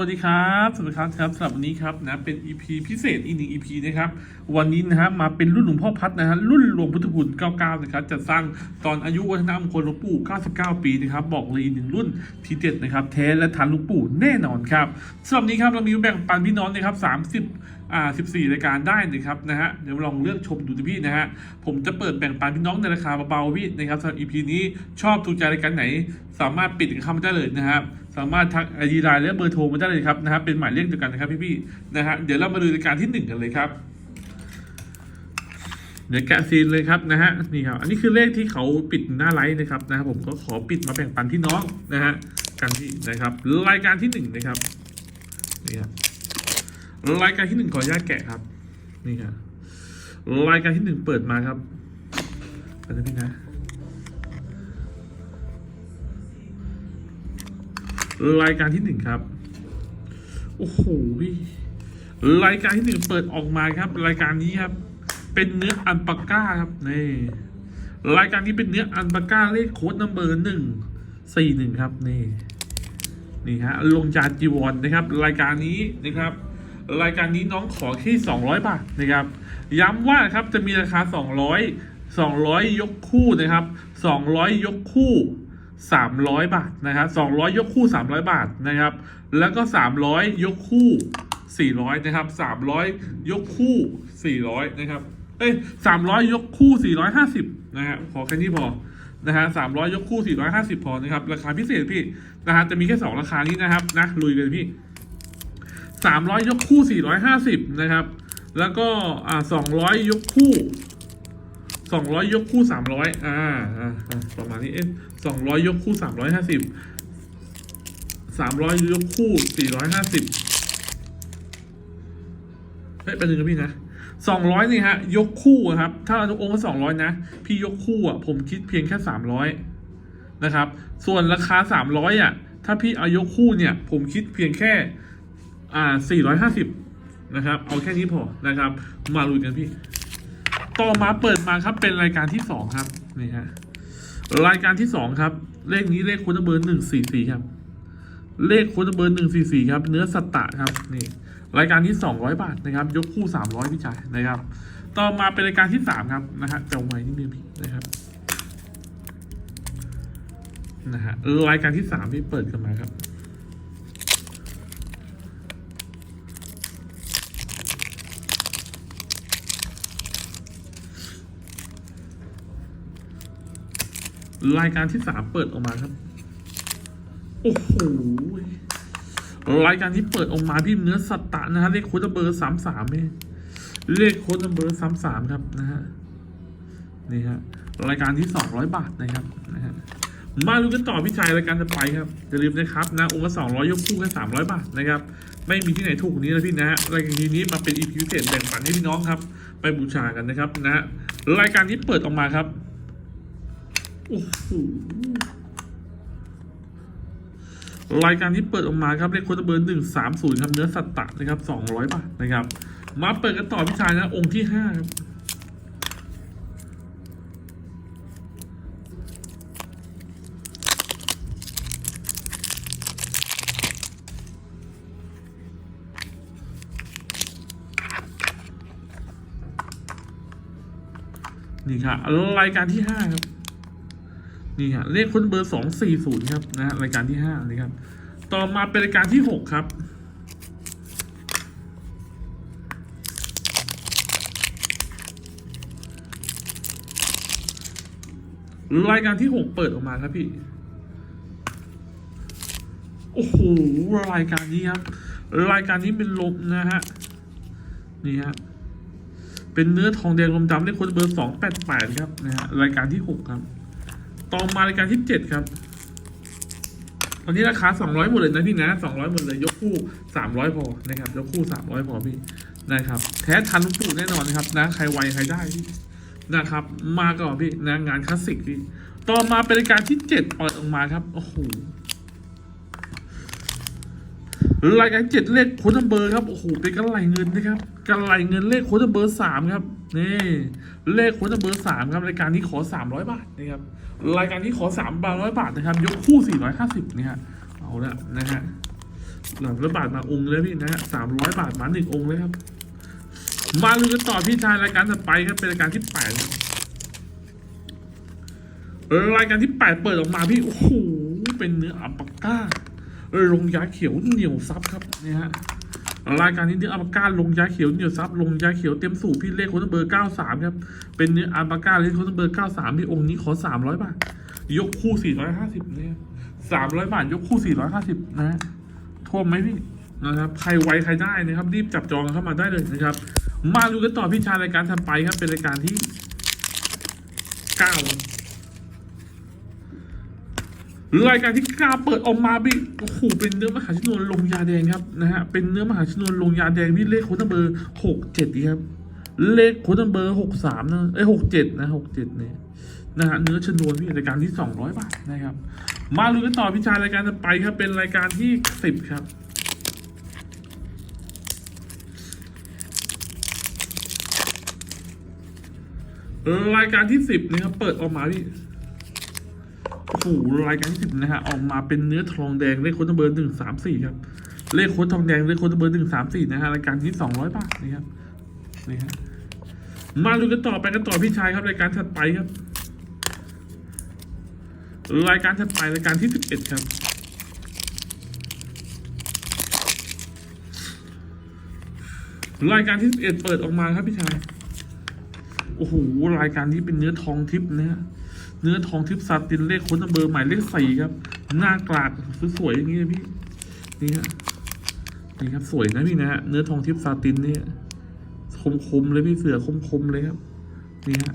สวัสดีครับ สวัสดีครับครับสำหรับวันนี้ครับนะเป็น EP พิเศษอีกหนึ่ง EP นะครับวันนี้นะครับมาเป็นรุ่นหลวงพ่อพัดนะฮะรุ่นหลวงพุทธคุณ 99 นะครับจะสร้างตอนอายุวัฒนมงคลหลวงปู่ 99 ปีนะครับบอกเลยอีกหนึ่งรุ่นทีเด็ดนะครับแท้และทันหลวงปู่แน่นอนครับสำหรับวันนี้ครับเรามีแบ่งปันพี่น้องนะครับ 30 อ่า14รายการได้นะครับนะฮะเดี๋ยวลองเลือกชมดูนะพี่นะฮะผมจะเปิดแบ่งปันพี่น้องในราคาเบาๆพี่นะครับสำหรับ EP นี้ชอบถูกใจรายการไหน สามารถปิดคำได้เลยนะครับสามารถทักไอดีไลน์และเบอร์โทรมาได้เลยครับนะฮะเป็นหมายเลขเดียวกันนะครับพี่ๆนะฮะเดี๋ยวเรามาดูรายการที่หนึ่งกันเลยครับเดี๋ยวแกะซีนเลยครับนะฮะนี่ครับ อันนี้คือเลขที่เขาปิดหน้าไลฟ์นะครับนะครับผมก็ขอปิดมาแบ่งปันพี่น้องนะฮะกันที่นะครับรายการที่หนึ่งนะครับนี่ครับ รายการที่หนึ่งขออนุญาตแกะครับ นี่ครับรายการที่หนึ่งเปิดมาครับไปนะพี่นะ รายการที่หนึ่งครับ โอ้โหรายการที่หนึ่งเปิดออกมาครับ รายการนี้ครับ เป็นเนื้ออันปาก้าครับนี่รายการนี้เป็นเนื้ออันปาก้าเลขโค้ดนัมเบอร์หนึ่งสี่หนึ่งครับนี่นี่ฮะลงจานจีวรนะครับ รายการนี้นะครับ รายการนี้น้องขอแค่200 บาทนะครับ ย้ำว่าครับจะมีราคา 200 200 ยกคู่นะครับ 200 ยกคู่ 300 บาทนะครับ200 ยกคู่ 300 บาทนะครับ แล้วก็ 300 ยกคู่ 400 นะครับ 300 ยกคู่ 400 นะครับ เอ้ย300 ยกคู่ 450 นะฮะขอแค่นี้พอนะฮะ300ยยกคู่450พอนะครับ ราคาพิเศษพี่นะฮะจะมีแค่2ราคานี้นะครับนะลุยเลยพี่ สามร้อยยกคู่สี่ร้อยห้าสิบนะครับ แล้วก็อ่าสองร้อยยกคู่สองร้อยยกคู่สามร้อยอ่าประมาณนี้เอ๊ะสองร้อยยกคู่สามร้อยห้าสิบสามร้อยยกคู่สี่ร้อยห้าสิบเฮ้ยเป็นหนึ่กับพี่นะสองร้อยนี่ฮะ ยกคู่ครับ ถ้าเราโอนก็สองร้อยนะ พี่ยกคู่อะ ผมคิดเพียงแค่สามร้อยนะครับ ส่วนราคาสามร้อยอะ ถ้าพี่เอายกคู่เนี่ย ผมคิดเพียงแค่ อ่า 450 นะครับ เอาแค่นี้พอนะครับ มาลุยกันพี่ ต่อมาเปิดมาครับ เป็นรายการที่สองครับ นี่ฮะ รายการที่สองครับ เลขนี้เลขโค้ดเบอร์หนึ่งสี่สี่ครับ เลขโค้ดเบอร์หนึ่งสี่สี่ครับ เนื้อสตะครับ นี่ รายการที่สองร้อยบาทนะครับ ยกคู่สามร้อยพี่ชายนะครับ ต่อมาเป็นรายการที่สามครับ นะฮะเจ้าไว้นิดนึงพี่นะครับนะฮะรายการที่สามที่เปิดกันมาครับ รายการที่สามเปิดออกมาครับ โอ้โห รายการที่เปิดออกมาพี่เนื้อสัตตะนะฮะเลขโค้ดเบอร์สามสามเองเลขโค้ดเบอร์สามสามครับนะฮะ นี่ฮะ รายการที่สองร้อยบาทนะครับนะฮะมาดูกันต่อพี่ชายรายการจะไปครับอย่าลืมนะครับนะองค์ละสองร้อยยกคู่แค่สามร้อยบาทนะครับ ไม่มีที่ไหนถูกกว่านี้นะพี่นะฮะรายการนี้มาเป็นอีพีพิเศษแบ่งปันให้พี่น้องครับ ไปบูชากันนะครับนะฮะรายการนี้เปิดออกมาครับ รายการที่เปิดออกมาครับเลขโค้ดเบอร์หนึ่งสามศูนย์ครับเนื้อสัตตะนะครับสองร้อยบาทนะครับ มาเปิดกันต่อพี่ชายนะ องค์ที่ห้าครับนี่ครับรายการที่ห้าครับ นี่ครับเลขคนเบอร์สองสี่ศูนย์ครับนะฮะรายการที่ห้านี่ครับ ต่อมาเป็นรายการที่หกครับรายการที่หกเปิดออกมาครับพี่ โอ้โห รายการนี้ครับ รายการนี้เป็นลมนะฮะ นี่ฮะ เป็นเนื้อทองแดงลมดำเลขคนเบอร์สองแปดแปดครับนะฮะ รายการที่หกครับ ต่อมารายการที่เจ็ดครับ ตอนนี้ราคาสองร้อยหมดเลยนะพี่นะสองร้อยหมดเลย ยกคู่สามร้อยพอนะครับ ยกคู่สามร้อยพอพี่นะครับ แท้ทันลวงปู่แน่นอนนะครับนะ ใครไวใครได้พี่นะครับ มาก่อนพี่นะงานคลาสสิกพี่ ต่อมาเป็นรายการที่เจ็ดเปิดออกมาครับ โอ้โห รายการเจ็ดเลขโค้ดเบอร์ครับโอ้โหเป็นกระไหลเงินนะครับกระไหลเงินเลขโค้ดเบอร์สามครับนี่เลขโค้ดเบอร์สามครับรายการนี้ขอสามร้อยบาทนะครับรายการที่ขอสามร้อยบาทนะครับ ยกคู่สี่ร้อยห้าสิบนี่ฮะเอาละนะฮะหลังละบาทมาองค์เลยพี่นะฮะสามร้อยบาทมาหนึ่งองค์เลยครับ มาลุ้นกันต่อพี่ชายรายการถัดไปครับเป็นรายการที่แปดครับรายการที่แปดเปิดออกมาพี่โอ้โหเป็นเนื้ออัปปาก้า ลงยาเขียวเหนียวซับครับเนี่ยฮะรายการนี้เนื้ออัปปาก้าลงยาเขียวเหนียวซับลงยาเขียวเต็มสูบพี่เลขโค้ดเบอร์เก้าสามครับเป็นเนื้ออัปปาก้าเลขโค้ดเบอร์เก้าสามพี่องค์นี้ขอสามร้อยบาทยกคู่สี่ร้อยห้าสิบเนี่ยสามร้อยบาทยกคู่สี่ร้อยห้าสิบนะท่วมไหมพี่นะครับใครไวใครได้นะครับรีบจับจองเข้ามาได้เลยนะครับ มาดูกันต่อพี่ชายรายการถัดไปครับเป็นรายการที่เก้า รายการที่เก้าเปิดออกมาพี่โอ้โหเป็นเนื้อมหาชนวนลงยาแดงครับนะฮะเป็นเนื้อมหาชนวนลงยาแดงพี่เลขโค้ดเบอร์หกเจ็ดครับเลขโค้ดเบอร์หกสามนะเอ้หกเจ็ดนะหกเจ็ดเนี่ยนะฮะเนื้อชนวนพี่รายการที่สองร้อยบาทนะครับ มาดูกันต่อพี่ชายรายการต่อไปครับเป็นรายการที่สิบครับรายการที่สิบนะครับเปิดออกมาพี่ โอ้โหรายการที่สิบนะฮะออกมาเป็นเนื้อทองแดงเลขโค้ดเบอร์หนึ่งสามสี่ครับเลขโค้ดทองแดงเลขโค้ดเบอร์หนึ่งสามสี่นะฮะรายการที่สองร้อยบาทนะครับนี่ฮะมาดูกันต่อไปกันต่อพี่ชายครับรายการถัดไปครับ รายการถัดไปรายการที่สิบเอ็ดครับรายการที่สิบเอ็ดเปิดออกมาครับพี่ชายโอ้โหรายการนี้เป็นเนื้อทองทิพย์นะฮะ เนื้อทองทิพซาตินเลขค้นเบอร์หมายเลขสี่ครับ หน้ากลากสวยๆอย่างนี้เลยพี่นี่ฮะนี่ครับสวยนะพี่นะฮะเนื้อทองทิพซาตินเนี่ยคมๆเลยพี่เสือคมๆเลยครับนี่ฮะ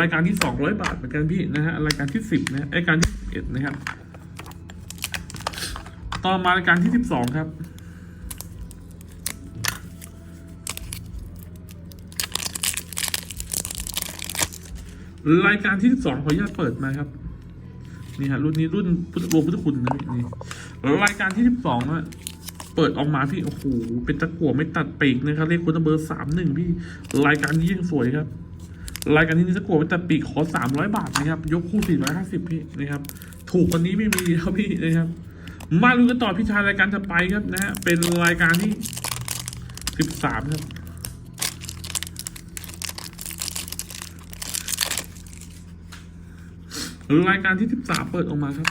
รายการที่สองร้อยบาทเหมือนกันพี่นะฮะรายการที่สิบนะรายการที่เอ็ดนะครับ ต่อมารายการที่สิบสองครับ รายการที่สองขออนุญาตเปิดมาครับ นี่ฮะรุ่นนี้รุ่นพุทธรวมพุทธคุณนะนี่รายการที่สิบสองอะเปิดออกมาพี่โอ้โหเป็นตะกั่วไม่ตัดปีกนะครับเลขคุณเบอร์สามหนึ่งพี่รายการนี้ยังสวยครับ รายการนี้ตะกั่วไม่ตัดปีกขอสามร้อยบาทนะครับ ยกคู่สี่ร้อยห้าสิบพี่นะครับ ถูกกว่านี้ไม่มีครับพี่นะครับ มาดูกันต่อพี่ชายรายการจะไปครับนะฮะเป็นรายการที่สิบสามครับ รายการที่สิบสามเปิดออกมาครับ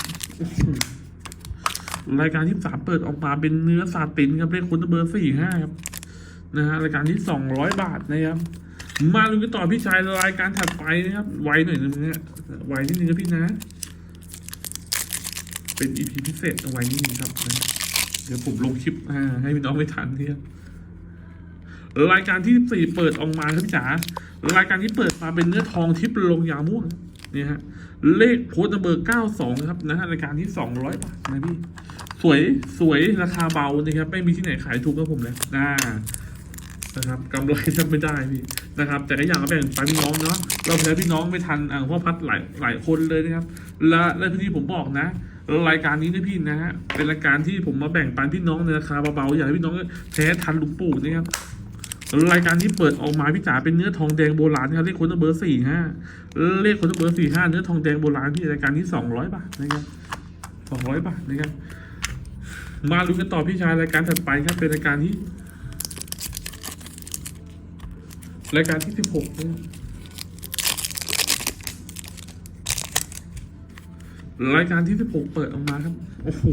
รายการที่สามเปิดออกมาเป็นเนื้อซาตินครับเลขคุณเบอร์สี่ห้าครับนะฮะรายการที่สองร้อยบาทนะครับ มาดูกันต่อพี่ชายรายการถัดไปนะครับ ไวหน่อยนึงนะไวนิดนึงนะพี่นะ เป็นอีพีพิเศษเอาไว้นิดนึงครับนะเดี๋ยวผมลงคลิปอ่าให้พี่น้องไม่ทันเนี่ยรายการที่สี่เปิดออกมาครับพี่จ๋ารายการที่เปิดมาเป็นเนื้อทองทิพย์ลงยาม่วงเนี่ยฮะ เลขโพสต์เบอร์เก้าสองครับนะฮะรายการที่สองร้อยบาทนะพี่ สวยสวยราคาเบานะครับ ไม่มีที่ไหนขายถูกกับผมเลยนะนะครับกำไรทำไม่ได้พี่นะครับ แต่ก็อยากแบ่งปันพี่น้องเนาะเราแพ้พี่น้องไม่ทันอ่าเพราะพัดหลายหลายคนเลยนะครับ และและที่ผมบอกนะรายการนี้นะพี่นะฮะเป็นรายการที่ผมมาแบ่งปันพี่น้องในราคาเบาๆอยากให้พี่น้องแพ้ทันลุงปู่นะครับ รายการที่เปิดออกมาพี่จ๋าเป็นเนื้อทองแดงโบราณครับเลขคนเบอร์สี่ห้าเลขคนเบอร์สี่ห้าเนื้อทองแดงโบราณที่รายการที่สองร้อยบาทนะครับสองร้อยบาทนะครับ มาลุ้นกันต่อพี่ชายรายการถัดไปครับเป็นรายการที่ รายการที่สิบหกรายการที่สิบหกเปิดออกมาครับโอ้โห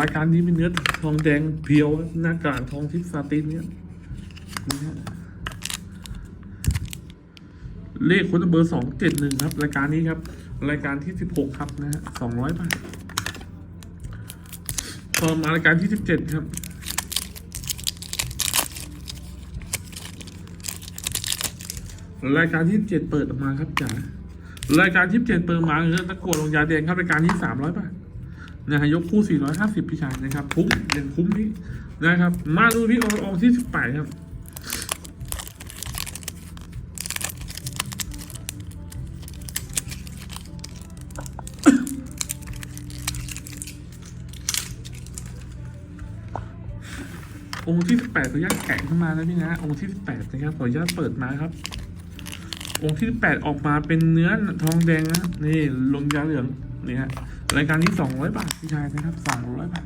รายการนี้เป็นเนื้อทองแดงเพียวหน้ากากทองทิพย์ซาตินเนี่ย เลขคนเบอร์สองเจ็ดหนึ่งครับ รายการนี้ครับ รายการที่สิบหกครับนะฮะสองร้อยบาทต่อมารายการที่สิบเจ็ดครับรายการที่เจ็ดเปิดออกมาครับจ๋ารายการที่เจ็ดเปิดมาคือตะกัวลงยาแดงครับรายการที่สามร้อยบาทนะฮะยกคู่สี่ร้อยห้าสิบพี่ชายนะครับคุ้มยังคุ้มพี่นะครับ มาดูพี่องที่สิบแปดครับ องค์ที่สิบแปดขออนุญาตแกะขึ้นมาแล้วพี่นะ องค์ที่สิบแปดนะครับขออนุญาตเปิดมาครับ องค์ที่สิบแปดออกมาเป็นเนื้อทองแดงนะนี่ลงยาเหลืองนี่ฮะรายการนี้สองร้อยบาทพี่ชายนะครับสองร้อยบาท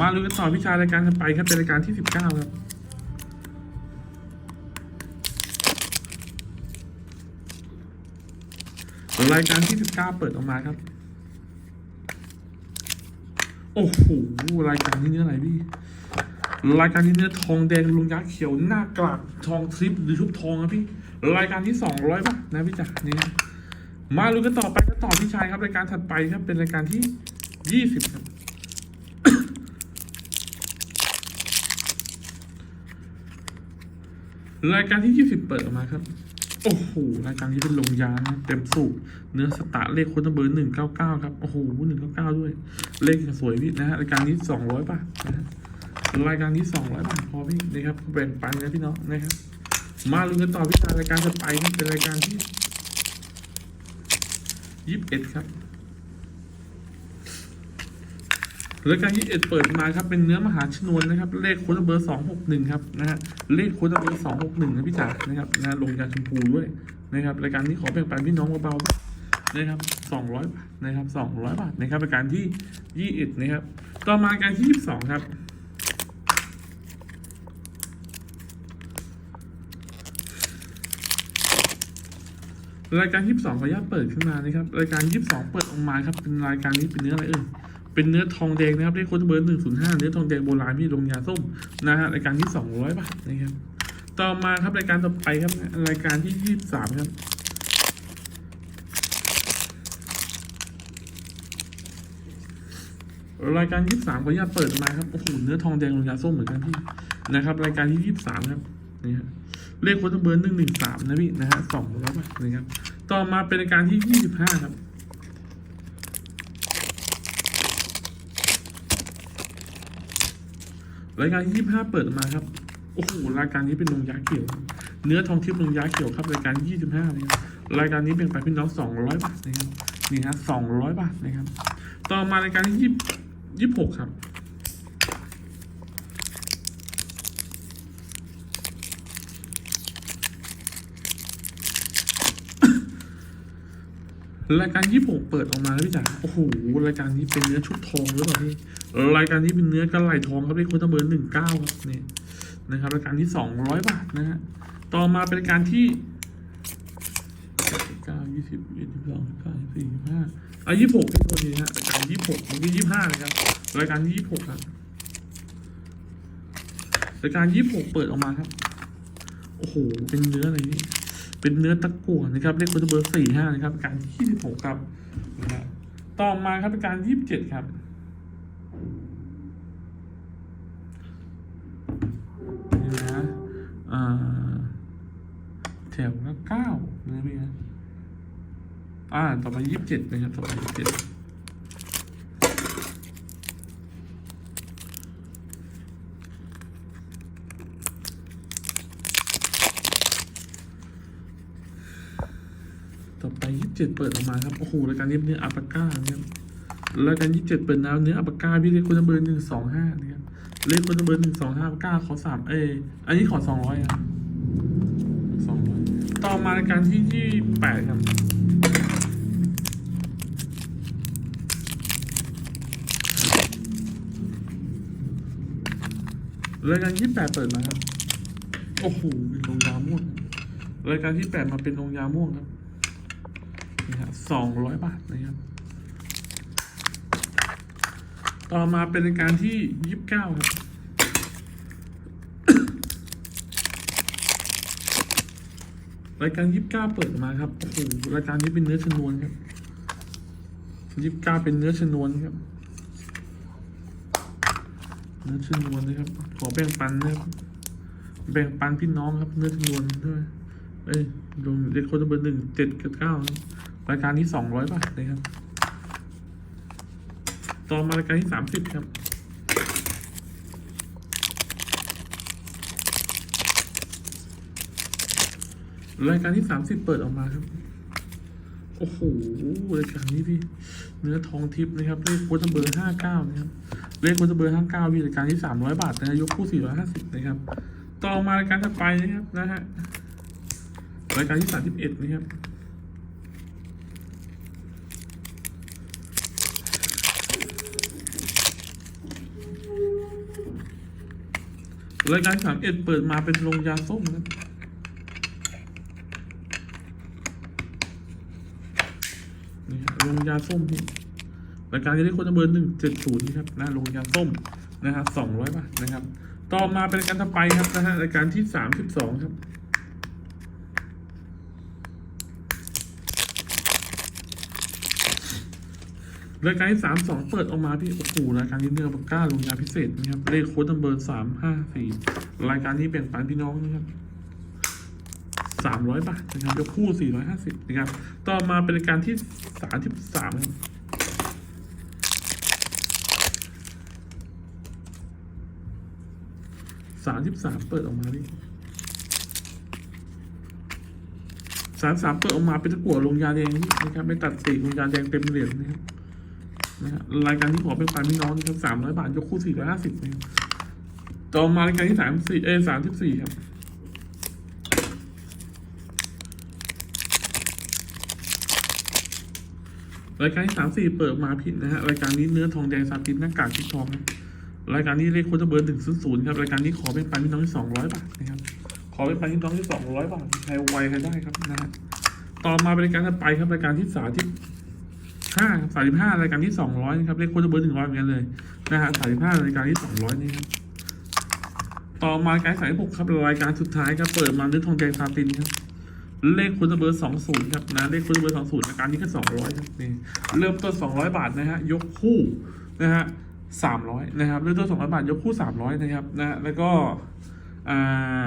มาลุ้นกันต่อพี่ชายรายการถัดไปครับเป็นรายการที่สิบเก้าครับรายการที่สิบเก้าเปิดออกมาครับ โอ้โหรายการนี้เนื้ออะไรพี่ รายการนี้เนื้อทองแดงลุงยักษ์เขียวหน้ากลากทองทริปหรือชุบทองครับพี่ รายการที่สองร้อยบาทนะพี่จ๋านี่มาลุ้นกันต่อไปกันต่อพี่ชายครับรายการถัดไปครับเป็นรายการที่ยี่สิบครับรายการที่ยี่สิบเปิดออกมาครับ โอ้โห รายการนี้เป็นลงยานะเต็มสูบเนื้อสตาร์เลขโค้เบอร์หนึ่งเก้าเก้าครับ โอ้โหหนึ่งเก้าเก้าด้วย เลขสวยพี่นะฮะ รายการนี้สองร้อยบาทนะฮะ รายการนี้สองร้อยบาทพอพี่นะครับแบ่งปันนะพี่น้องนะครับ มาลุ้นกันต่อพี่ชายรายการจะไปนี่เป็นรายการที่ยี่สิบเอ็ดครับรายการยี่สิบเอ็ดเปิดมาครับเป็นเนื้อมหาชนวนนะครับ เลขค้ดเบอร์สองหกหนึ่งครับนะฮะเลขค้ดเบอร์สองหกหนึ่งนะพี่จ๋านะครับนะลงยาชมพูด้วยนะครับรายการนี้ขอแบ่งปันพี่น้องเบาๆนะครับสองร้อยบาทนะครับสองร้อยบาทนะครับรายการที่ยี่สิบเอ็ดนะครับต่อมาการที่ยี่สิบสองครับ รายการยี่สองขออนุญาตเปิดขึ้นมานะครับ รายการยี่สองเปิดออกมาครับ เป็นรายการนี้เป็นเนื้ออะไรเอ่ย เป็นเนื้อทองแดงนะครับเลขโค้ดเบอร์หนึ่งศูนย์ห้าเนื้อทองแดงโบราณพี่ลงยาส้มนะฮะ รายการที่สองร้อยบาทนะครับ ต่อมาครับรายการต่อไปครับ รายการที่ยี่สิบสามครับรายการยี่สามขออนุญาตเปิดมาครับ โอ้โห เนื้อทองแดงลงยาส้มเหมือนกันพี่ นะครับ รายการที่ยี่สามครับ นี่ฮะ เลขโค้ดเบอร์หนึ่งหนึ่งสามนะพี่นะฮะสองร้อยบาทนะครับ ต่อมาเป็นรายการที่ยี่สิบห้าครับรายการที่ยี่ห้าเปิดมาครับ โอ้โหรายการนี้เป็นนงยาเขียว เนื้อทองทิพย์นงยาเขียวครับ รายการยี่สิบห้านะครับรายการนี้เป็นไปพี่น้องสองร้อยบาทนะครับนี่ฮะสองร้อยบาทนะครับ ต่อมารายการที่ยี่ยี่หกครับ รายการยี่หกเปิดออกมาแล้วพี่จ๋าโอ้โหรายการนี้เป็นเนื้อชุดทองหรือเปล่าพี่รายการนี้เป็นเนื้อกระไหลทองครับพี่โค้ดเบอร์หนึ่งเก้าครับนี่นะครับรายการที่สองร้อยบาทนะฮะต่อมาเป็นรายการที่เก้ายี่สิบยี่สิบสองเก้าสี่ยี่ห้าอะยี่หกเป็นตัวนี้ฮะรายการยี่หกมันก็ยี่ห้านะครับรายการยี่หกครับรายการยี่หกเปิดออกมาครับโอ้โหเป็นเนื้ออะไรนี่ เป็นเนื้อตะกั่วนะครับเลขค้ดเบอร์สี่ห้านะครับการที่สิบหกครับนะฮะต่อมาครับเป็นการยี่สิบเจ็ดครับนี่นะอ่าแถวละเก้านะพี่นะอ่าต่อมายี่สิบเจ็ดนะครับต่อมายี่สิบเจ็ดต่อไป ยี่สิบเจ็ดเปิดออกมาครับ โอ้โหรายการนี้เนื้ออัปปาก้าเนะครับรายการยี่สิบเจ็ดเปิดน้ำเนื้ออัปปาก้าพี่เรียกคุณเบอร์หนึ่งสองห้าเนะครับเลขคนเบอร์หนึ่งสองห้าเก้าขอสามเออันนี้ขอสองร้อยครับสองร้อยต่อมารายการที่ยี่แปดครับรายการที่แปดเปิดมาครับ โอ้โหเป็นโรงยาม่วงครับรายการที่แปดมาเป็นโรงยาม่วงครับ นี่ฮะสองร้อยบาทนะครับ ต่อมาเป็นรายการที่ยี่สิบเก้าครับรายการยี่สิบเก้าเปิดมาครับโอ้โหรายการนี้เป็นเนื้อชนวนครับยี่สิบเก้าเป็นเนื้อชนวนครับ เนื้อชนวนนะครับ ขอแบ่งปันนะครับ แบ่งปันพี่น้องครับ เนื้อชนวนด้วยเอ้ยลงเด็กคนเบอร์หนึ่งเจ็ดกับเก้าครับ รายการนี้สองร้อยบาทนะครับ ต่อมารายการที่สามสิบครับรายการที่สามสิบเปิดออกมาครับ โอ้โห รายการนี้พี่ เนื้อทองทิพย์นะครับ เลขโค้ดเบอร์ห้าเก้านะครับ เลขโค้ดเบอร์ห้าเก้าพี่รายการที่สามร้อยบาทนะยกคู่สี่ร้อยห้าสิบนะครับ ต่อมารายการถัดไปนะครับนะฮะ รายการที่สามสิบเอ็ดนะครับ รายการสามเอ็ดเปิดมาเป็นโรงยาส้มครับนี่ฮะโรงยาส้มพี่รายการที่ได้คนเบอร์หนึ่งเจ็ดศูนย์ครับนะโรงยาส้มนะครับสองร้อยบาทนะครับ ต่อมาเป็นการต่อไปครับนะฮะรายการที่สามสิบสองครับ รายการที่สามสองเปิดออกมาพี่โอ้โหรายการนี้เนื้อปากก้าลงยาพิเศษนะครับเลขโค้ดนัมเบอร์สามห้าสี่รายการนี้แบ่งปันพี่น้องนะครับสามร้อยบาทนะครับยกคู่สี่ร้อยห้าสิบนะครับต่อมาเป็นรายการที่สามสิบสามครับสามสิบสามเปิดออกมาพี่สามสามเปิดออกมาเป็นตะกั่วลงยาแดงนี่นะครับไม่ตัดสีลงยาแดงเต็มเหรียญนะครับ นะฮะรายการที่ขอเป็นปันพี่น้องครับสามร้อยบาท ยกคู่สี่ร้อยห้าสิบนะครับต่อมารายการที่สามสี่เอสามสิบสี่ครับรายการที่สามสี่เปิดมาผิดนะฮะรายการนี้เนื้อทองแดงซาตินหน้ากากชิดทองรายการนี้เลขโค้ดเบอร์หนึ่งศูนย์ศูนย์ครับรายการนี้ขอเป็นปันพี่น้องที่สองร้อยบาทนะครับขอเป็นปันพี่น้องที่สองร้อยบาทใครไวใครได้ครับนะฮะต่อมาเป็นรายการถัดไปครับรายการที่สามที่ ห้าสามสิบห้ารายการที่สองร้อยนะครับ เลขโค้ดเบอร์หนึ่งร้อยเหมือนกันเลยนะฮะสามสิบห้ารายการที่สองร้อยนี่ครับต่อมารายการสายหกครับรายการสุดท้ายครับเปิดมาด้วยทองแดงซาตินครับเลขโค้ดเบอร์สองศูนย์ครับนะเลขโค้ดเบอร์สองศูนย์รายการนี้ก็สองร้อยครับนี่เริ่มต้นสองร้อยบาทนะฮะยกคู่นะฮะสามร้อยนะครับเริ่มต้นสองร้อยบาทยกคู่สามร้อยนะครับนะแล้วก็อ่า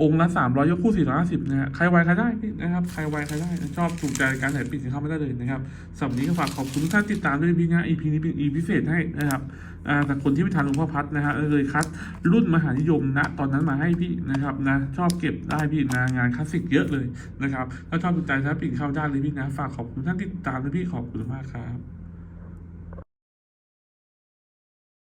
องค์ละสามร้อยยกคู่สี่ร้อยห้าสิบนะฮะใครไวใครได้พี่นะครับใครไวใครได้ชอบถูกใจการถ่ายปิดเข้าไม่ได้เลยนะครับสำหรับนี้ก็ฝากขอบคุณทุกท่านติดตามด้วยพี่นะ EP นี้เป็น EP พิเศษให้นะครับอ่าแต่คนที่ไม่ทันหลวงพ่อพัดนะฮะเลยคัดรุ่นมหานิยมนะตอนนั้นมาให้พี่นะครับนะชอบเก็บได้พี่นะงานคลาสสิกเยอะเลยนะครับถ้าชอบถูกใจถ้าปิดเข้าได้เลยพี่นะฝากขอบคุณท่านที่ติดตามด้วยพี่ขอบคุณมากครับ